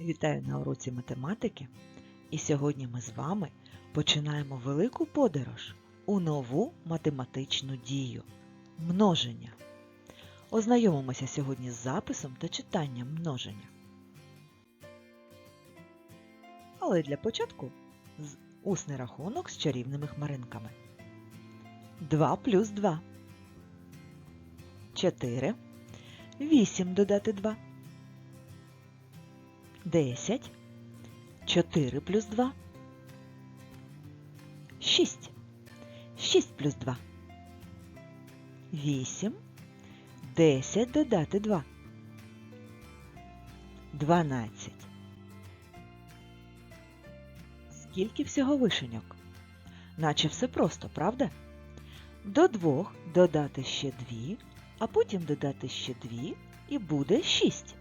Вітаю на уроці математики. І сьогодні ми з вами починаємо велику подорож у нову математичну дію множення. Ознайомимося сьогодні з записом та читанням множення. Але для початку усний рахунок з чарівними хмаринками. 2 плюс 2. 4. 8 додати 2. 10. 4 плюс 2. 6. 6 плюс 2. 8. 10 додати 2. 12. Скільки всього вишеньок? Наче все просто, правда? До двох додати ще дві, а потім додати ще дві і буде 6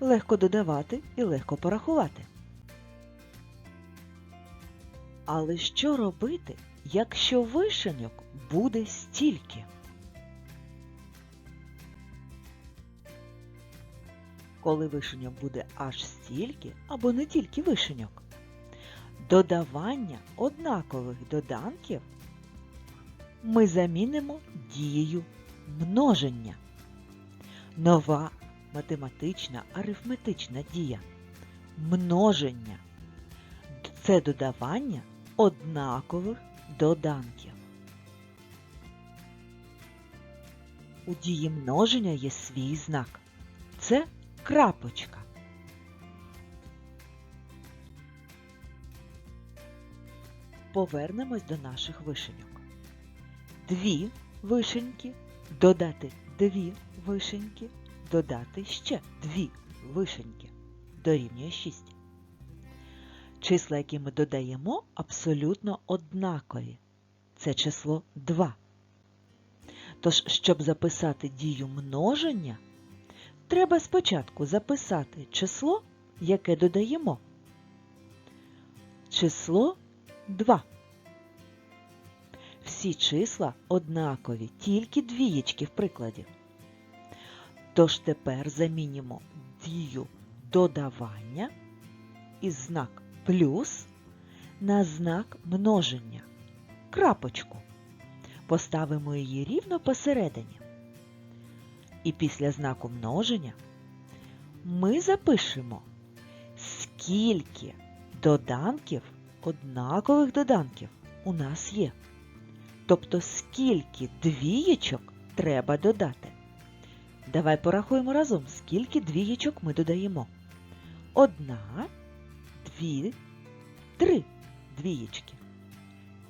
легко додавати і легко порахувати. Але що робити, якщо вишеньок буде стільки? Коли вишеньок буде аж стільки, або не тільки вишеньок, додавання однакових доданків ми замінимо дією множення. Нова математична арифметична дія. Множення. Це додавання однакових доданків. У дії множення є свій знак. Це крапочка. Повернемось до наших вишеньок. Дві вишеньки додати дві вишеньки додати ще дві вишеньки дорівнює 6. Числа, які ми додаємо, абсолютно однакові. Це число 2. Тож, щоб записати дію множення, треба спочатку записати число, яке додаємо. Число 2. Всі числа однакові, тільки двієчки в прикладі. Тож тепер замінимо дію додавання із знак плюс на знак множення. Крапочку. Поставимо її рівно посередині. І після знаку множення ми запишемо, скільки доданків, однакових доданків у нас є. Тобто скільки двієчок треба додати. Давай порахуємо разом, скільки двієчок ми додаємо. Одна, дві, три двієчки.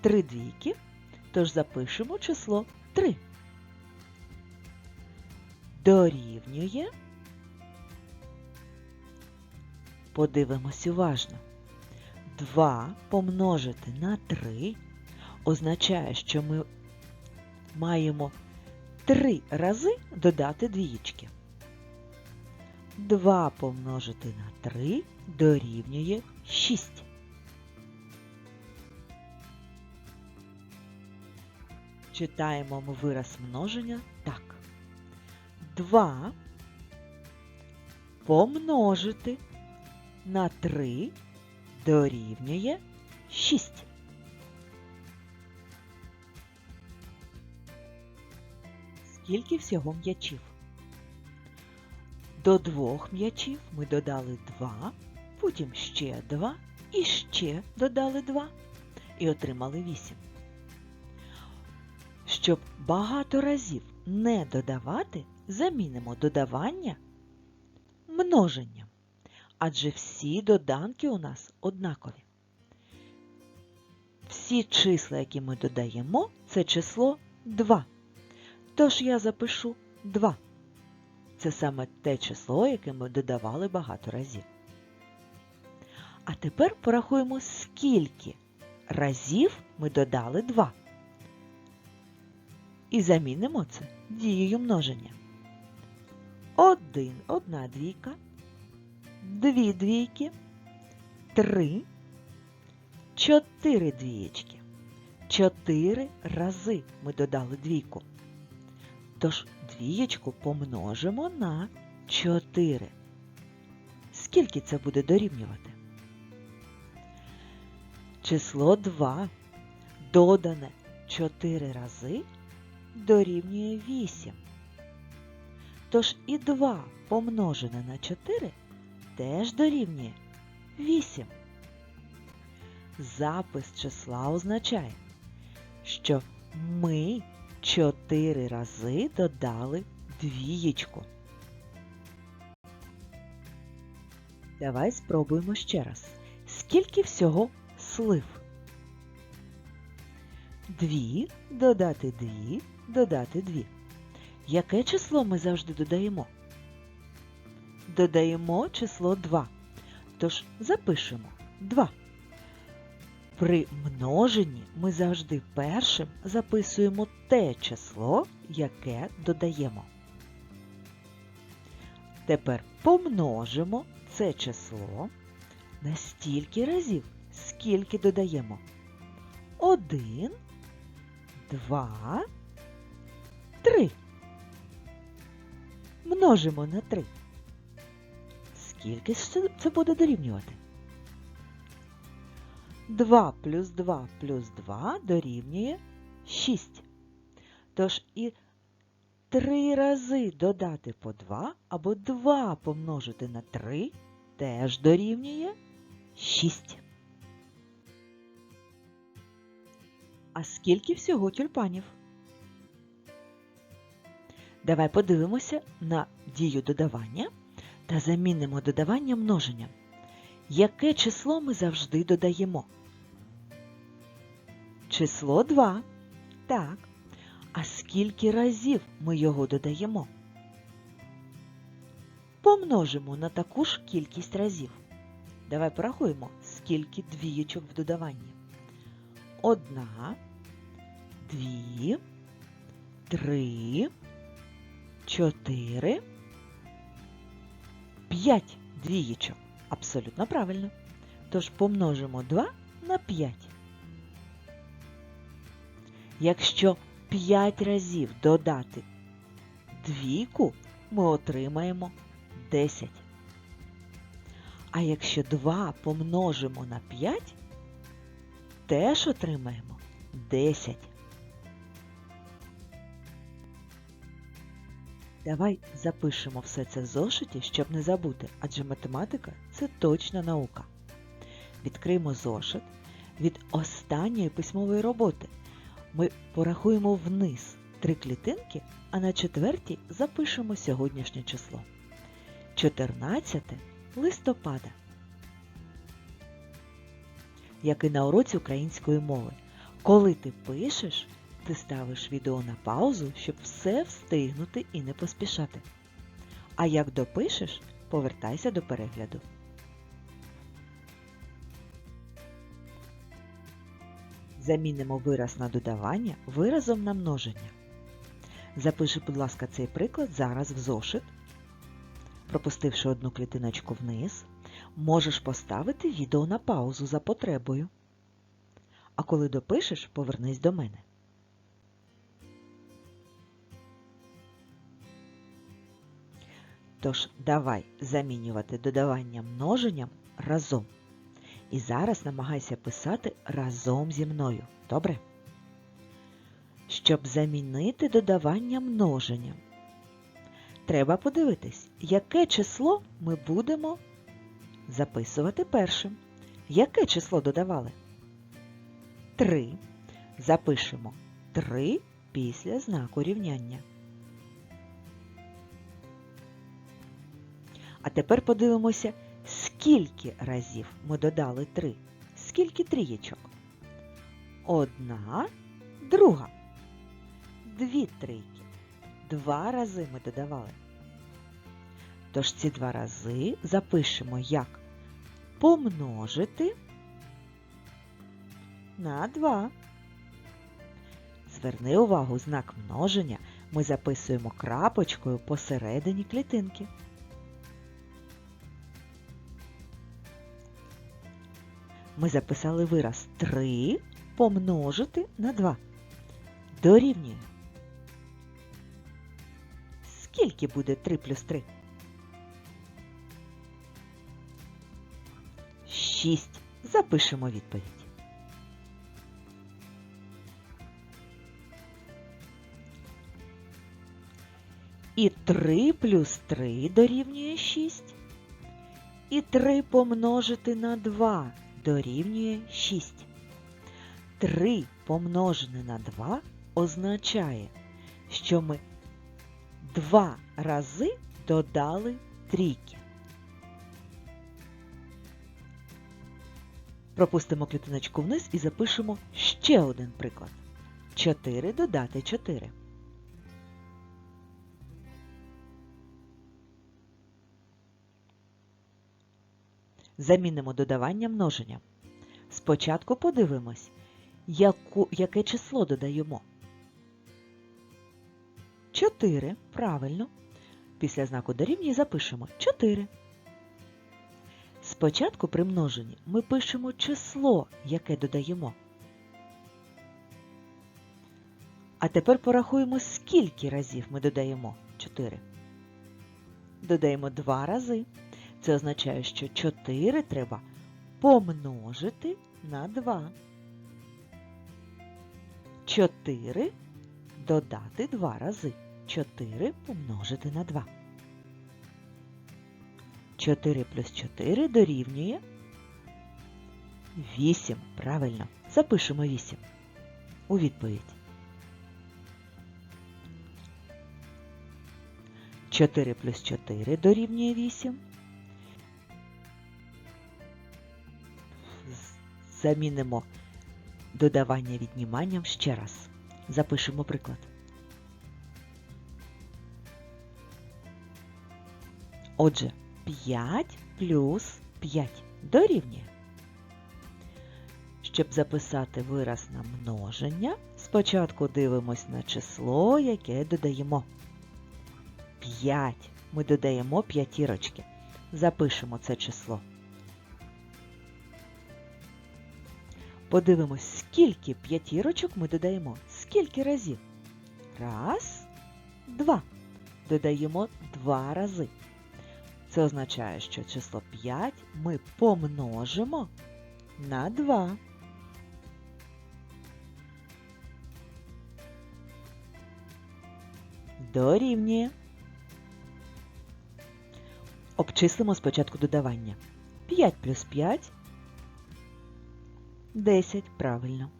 Три двійки, тож запишемо число 3. Дорівнює. Подивимось уважно. 2 помножити на 3 означає, що ми маємо три рази додати двієчки. 2 помножити на 3 дорівнює 6. Читаємо ми вираз множення так. 2 помножити на 3 дорівнює 6. Скільки всього м'ячів? До двох м'ячів ми додали два, потім ще два і ще додали два і отримали вісім. Щоб багато разів не додавати, замінимо додавання множенням, адже всі доданки у нас однакові. Всі числа, які ми додаємо, це число 2. Тож я запишу 2. Це саме те число, яке ми додавали багато разів. А тепер порахуємо, скільки разів ми додали 2. І замінимо це дією множення. Один, одна двійка, дві двійки, три, чотири двієчки. Чотири рази ми додали двійку. Тож двієчку помножимо на 4. Скільки це буде дорівнювати? Число 2 додане 4 рази дорівнює 8. Тож і 2 помножене на 4 теж дорівнює 8. Запис числа означає, що ми 4 рази додали двієчку. Давай спробуємо ще раз. Скільки всього слив? Дві додати дві, додати дві. Яке число ми завжди додаємо? Додаємо число 2. Тож запишемо 2. При множенні ми завжди першим записуємо те число, яке додаємо. Тепер помножимо це число на стільки разів, скільки додаємо. 1, 2, 3. Множимо на 3. Скільки це буде дорівнювати? 2 плюс 2 плюс 2 дорівнює 6. Тож і 3 рази додати по 2 або 2 помножити на 3 теж дорівнює 6. А скільки всього тюльпанів? Давай подивимося на дію додавання та замінимо додавання множенням. Яке число ми завжди додаємо? Число 2. Так. А скільки разів ми його додаємо? Помножимо на таку ж кількість разів. Давай порахуємо, скільки двієчок в додаванні. Одна, дві, три, чотири, п'ять двієчок. Абсолютно правильно. Тож помножимо 2 на 5. Якщо 5 разів додати двійку, ми отримаємо 10. А якщо 2 помножимо на 5, теж отримаємо 10. Давай запишемо все це в зошиті, щоб не забути, адже математика це точна наука. Відкриємо зошит від останньої письмової роботи. Ми порахуємо вниз три клітинки, а на четвертій запишемо сьогоднішнє число. 14 листопада. Як і на уроці української мови. Коли ти пишеш, ти ставиш відео на паузу, щоб все встигнути і не поспішати. А як допишеш, повертайся до перегляду. Замінимо вираз на додавання виразом на множення. Запиши, будь ласка, цей приклад зараз в зошит. Пропустивши одну клітиночку вниз, можеш поставити відео на паузу за потребою. А коли допишеш, повернись до мене. Тож давай замінювати додавання множенням разом. І зараз намагайся писати разом зі мною. Добре? Щоб замінити додавання множенням, треба подивитись, яке число ми будемо записувати першим. Яке число додавали? 3. Запишемо 3 після знаку рівняння. А тепер подивимося, скільки разів ми додали 3. Скільки трієчок? Одна, друга. Дві трійки. Два рази ми додавали. Тож ці два рази запишемо як помножити на 2. Зверни увагу, знак множення ми записуємо крапочкою посередині клітинки. Ми записали вираз 3 помножити на 2. Дорівнює. Скільки буде 3 плюс 3? 6. Запишемо відповідь. І 3 плюс 3 дорівнює 6. І 3 помножити на 2 дорівнює 6. 3 помножене на 2 означає, що ми два рази додали трійки. Пропустимо клітиночку вниз і запишемо ще один приклад. 4 додати 4. Замінимо додавання множення. Спочатку подивимось, яку, яке число додаємо. 4. Правильно. Після знаку дорівнює запишемо 4. Спочатку при множенні ми пишемо число, яке додаємо. А тепер порахуємо, скільки разів ми додаємо 4. Додаємо 2 рази. Це означає, що 4 треба помножити на 2. 4 додати 2 рази. 4 помножити на 2. 4 плюс 4 дорівнює 8. Правильно. Запишемо 8 у відповідь. 4 плюс 4 дорівнює 8. Замінимо додавання відніманням ще раз. Запишемо приклад. Отже, 5 плюс 5 дорівнює. Щоб записати вираз на множення, спочатку дивимось на число, яке додаємо. 5. Ми додаємо п'ятірочки. Запишемо це число. Подивимось, скільки п'ятірочок ми додаємо. Скільки разів? Раз, два. Додаємо два рази. Це означає, що число 5 ми помножимо на 2. Дорівнює. Обчислимо спочатку додавання. 5 плюс 5 10. Правильно.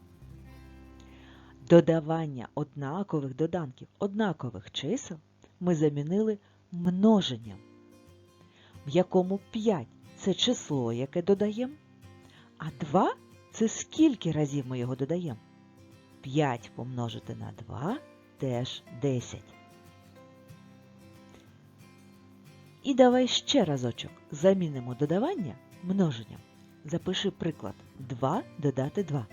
Додавання однакових доданків, однакових чисел ми замінили множенням в якому 5 це число, яке додаємо, а 2 це скільки разів ми його додаємо. 5 помножити на 2 теж 10. І давай ще разочок замінимо додавання множенням. Запиши приклад 2 додати 2.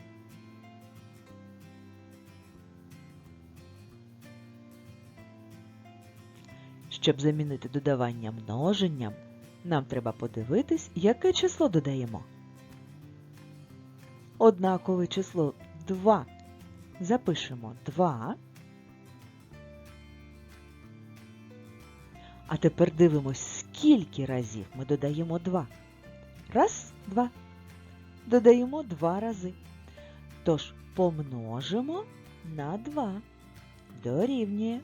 Щоб замінити додавання множенням, нам треба подивитись, яке число додаємо. Однакове число 2. Запишемо 2. А тепер дивимось, скільки разів ми додаємо 2. Раз, два. Додаємо 2 рази. Тож помножимо на 2. Дорівнює.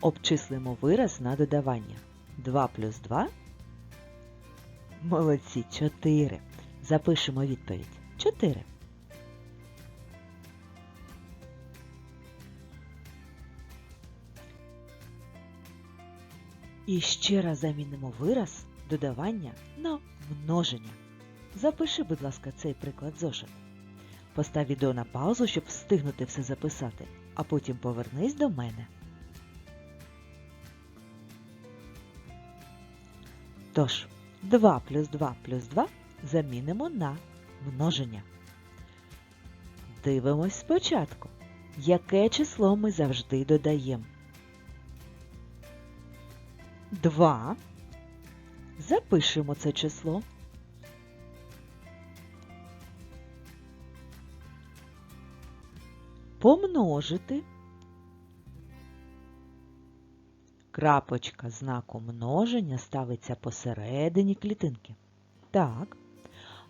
Обчислимо вираз на додавання. 2 плюс 2. Молодці, 4. Запишемо відповідь. 4. І ще раз замінимо вираз додавання на множення. Запиши, будь ласка, цей приклад зошит. Постав відео на паузу, щоб встигнути все записати, а потім повернись до мене. Тож, 2 плюс 2 плюс 2 замінимо на множення. Дивимось спочатку, яке число ми завжди додаємо. 2. Запишемо це число. Помножити. Крапочка знаку множення ставиться посередині клітинки. Так.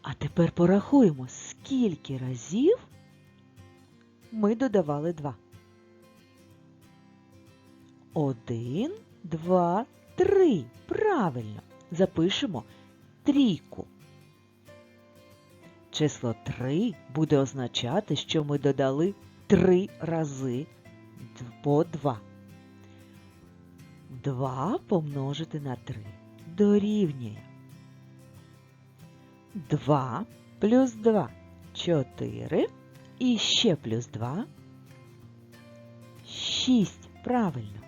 А тепер порахуємо, скільки разів ми додавали 2. Один, два, три. Правильно. Запишемо трійку. Число 3 буде означати, що ми додали 3 рази по 2. 2 помножити на 3 дорівнює. 2 плюс 2 4 і ще плюс 2 6. Правильно.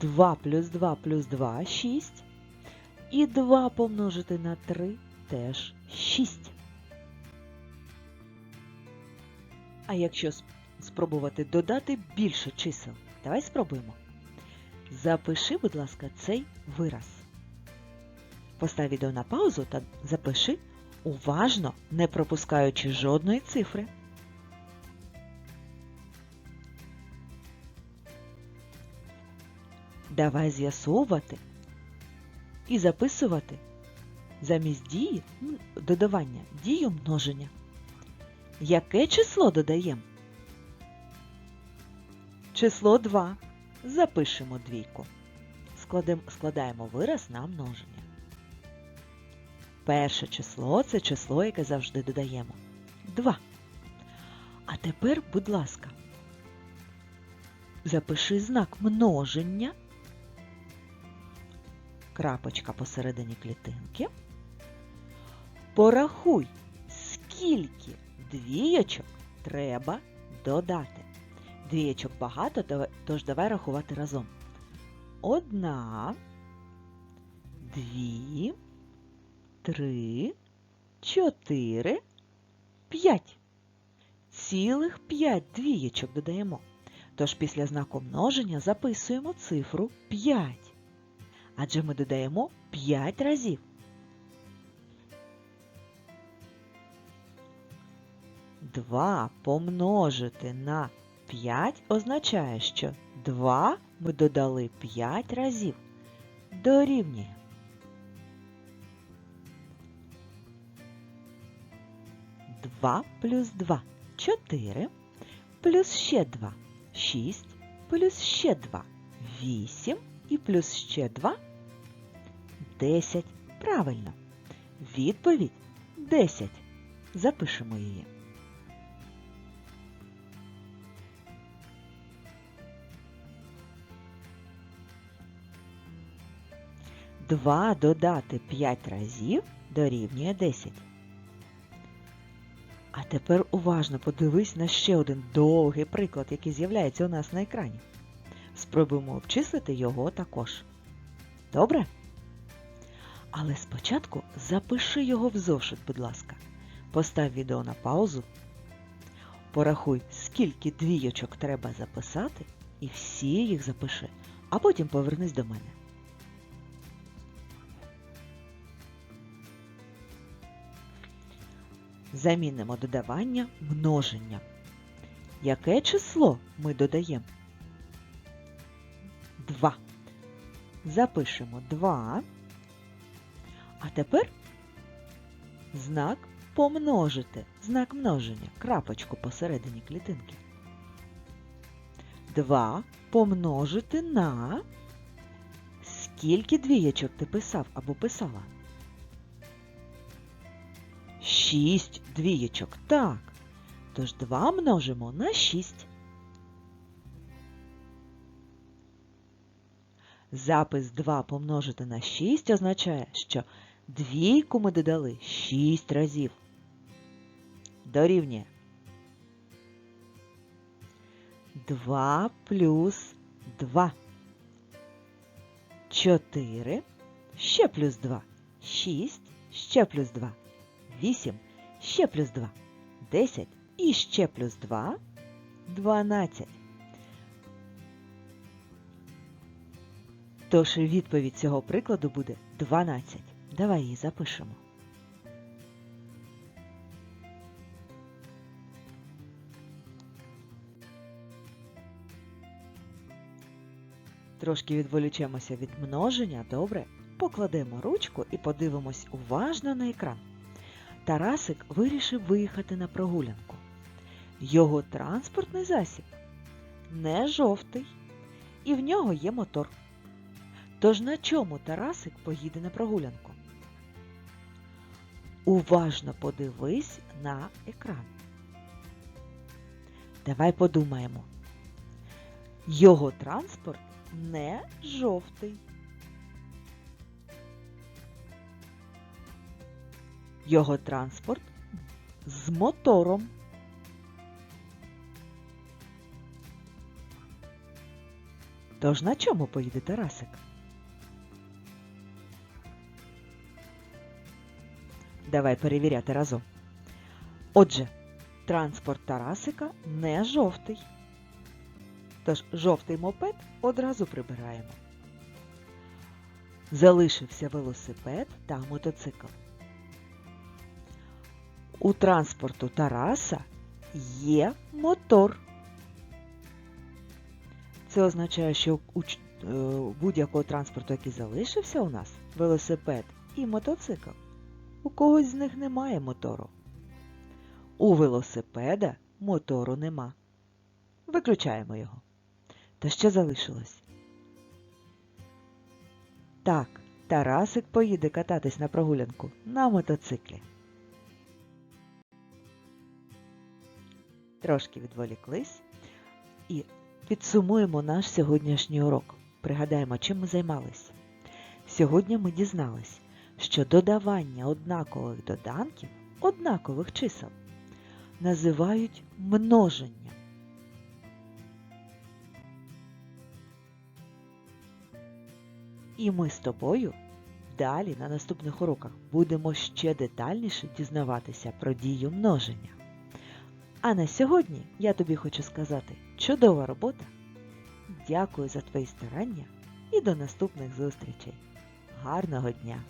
Два плюс два плюс два шість. І 2 помножити на 3 теж 6. А якщо спробувати додати більше чисел, давай спробуємо. Запиши, будь ласка, цей вираз. Постав відео на паузу та запиши уважно, не пропускаючи жодної цифри. Давай з'ясовувати і записувати замість дії додавання дію множення. Яке число додаємо? Число 2. Запишемо двійку. Складаємо вираз на множення. Перше число це число, яке завжди додаємо. 2. А тепер, будь ласка, запиши знак множення. Крапочка посередині клітинки. Порахуй, скільки двійочок треба додати. Двієчок багато, тож давай рахувати разом. Одна, дві, три, чотири, п'ять. Цілих п'ять двієчок додаємо. Тож після знаку множення записуємо цифру 5. Адже ми додаємо 5 разів. Два помножити на 5 означає, що 2 ми додали 5 разів. Дорівнює. Два плюс два чотири, плюс ще два шість, плюс ще два вісім і плюс ще два десять. Правильно. Відповідь 10. Запишемо її. Два додати 5 разів дорівнює 10. А тепер уважно подивись на ще один довгий приклад, який з'являється у нас на екрані. Спробуємо обчислити його також. Добре? Але спочатку запиши його в зошит, будь ласка. Постав відео на паузу. Порахуй, скільки двійочок треба записати, і всі їх запиши, а потім повернись до мене. Замінимо додавання множення. Яке число ми додаємо? 2. Запишемо 2. А тепер знак помножити. Знак множення. Крапочку посередині клітинки. 2 помножити на скільки двієчок ти писав або писала? 6 двієчок. Так. Тож 2 множимо на 6. Запис 2 помножити на 6 означає, що двійку ми додали 6 разів. Дорівнює. 2 плюс 2. 4. Ще плюс 2. 6. Ще плюс 2. 8. Ще плюс 2. 10. І ще плюс 2. 12. Тож відповідь цього прикладу буде 12. Давай її запишемо. Трошки відволічемося від множення, добре, покладемо ручку і подивимось уважно на екран. Тарасик вирішив виїхати на прогулянку. Його транспортний засіб не жовтий, і в нього є мотор. Тож на чому Тарасик поїде на прогулянку? Уважно подивись на екран. Давай подумаємо. Його транспорт не жовтий. Його транспорт з мотором. Тож на чому поїде Тарасик? Давай перевіряти разом. Отже, транспорт Тарасика не жовтий. Тож жовтий мопед одразу прибираємо. Залишився велосипед та мотоцикл. У транспорту Тараса є мотор. Це означає, що у е, будь-якого транспорту, який залишився у нас, велосипед і мотоцикл, у когось з них немає мотору. У велосипеда мотору нема. Виключаємо його. Та що залишилось? Так, Тарасик поїде кататись на прогулянку на мотоциклі. Трошки відволіклись і підсумуємо наш сьогоднішній урок. Пригадаємо, чим ми займалися. Сьогодні ми дізнались, що додавання однакових доданків, однакових чисел, називають множенням. І ми з тобою далі на наступних уроках будемо ще детальніше дізнаватися про дію множення. А на сьогодні я тобі хочу сказати чудова робота. Дякую за твої старання і до наступних зустрічей. Гарного дня!